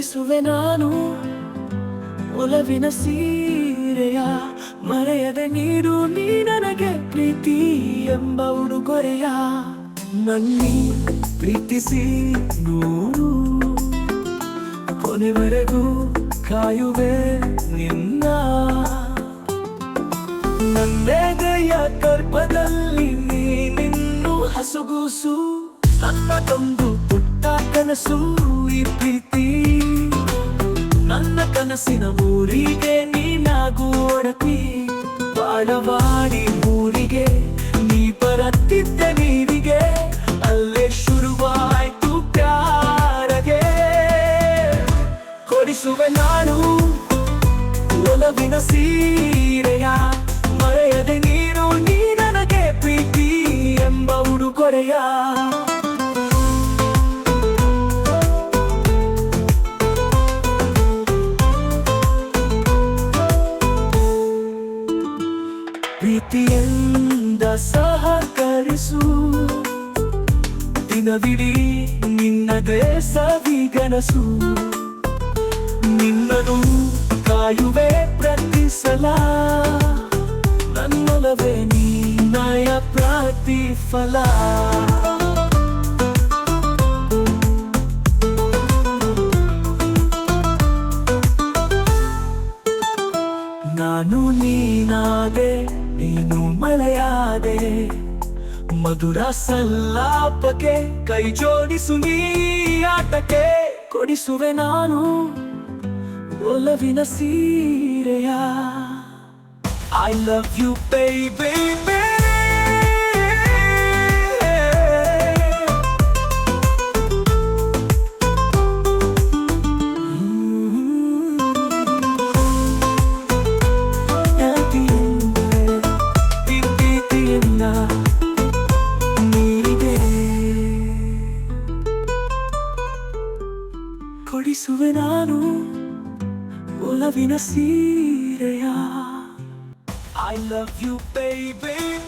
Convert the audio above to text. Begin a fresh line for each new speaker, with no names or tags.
ಕೊಡಿಸುವೆ ನಾನು ಒಲವಿನ ಸೀರೆಯ ಮರೆಯದೆ ನೀರು ನೀ ನನಗೆ ಪ್ರೀತಿ ಎಂಬ ಉಡುಗೊರೆಯ ನನ್ನಿ ಪ್ರೀತಿಸಿ ನೋಡು. ಕೊನೆವರೆಗೂ ಕಾಯುವೆ ನಿನ್ನ. ನನ್ನೆದೆಯ ಗರ್ಭದಲ್ಲಿ ನೀನಿನ್ನು ಹಸುಗೂಸು. ತಂದು ಪುಟ್ಟ ಕನಸು ಈ ಪ್ರೀತಿ ಕನಸಿನ ಊರಿಗೆ ನೀನಾಗು ಒಡತಿ ಬಾಳವಾಡಿ ಊರಿಗೆ ನೀ ಬರತ್ತಿದ್ದ ನೀರಿಗೆ, ಅಲ್ಲೇ ಶುರುವಾಯ್ತು ಪ್ಯಾರಗೆ. ಕೊಡಿಸುವೆ ನಾನು ಒಲವಿನ ಸೀರೆಯ, ಮರೆಯದೆ ನೀನು ನೀ ನನಗೆ ಪ್ರೀತಿ ಎಂಬ ಉಡುಗೊರೆಯ. ಪ್ರೀತಿಯಿಂದ ಸಹಕರಿಸು. ದಿನವಿಡೀ ನಿನ್ನದೇ ಸವಿಗನಸು ನಿನ್ನನು ಕಾಯುವೆ ಪ್ರತಿ ಸಲ ನನ್ನೊಲವೇ ನೀನಯ ಪ್ರತಿಫಲ. ನಾನು ನೀನಾದೆ ನೀನು ಮಳೆಯಾದೆ, ಮಧುರ ಸಲ್ಲಾಪಕ್ಕೆ ಕೈ ಜೋಡಿಸು ನೀ ಆಟಕ್ಕೆ. ಕೊಡಿಸುವೆ ನಾನು ಒಲವಿನ ಸೀರೆಯ. ಐ ಲವ್ ಯು ಬೇಬಿ ಕೊಡಿಸುವೆ ನಾನು ಒಲವಿನ ಸೀರೆಯ. I love you baby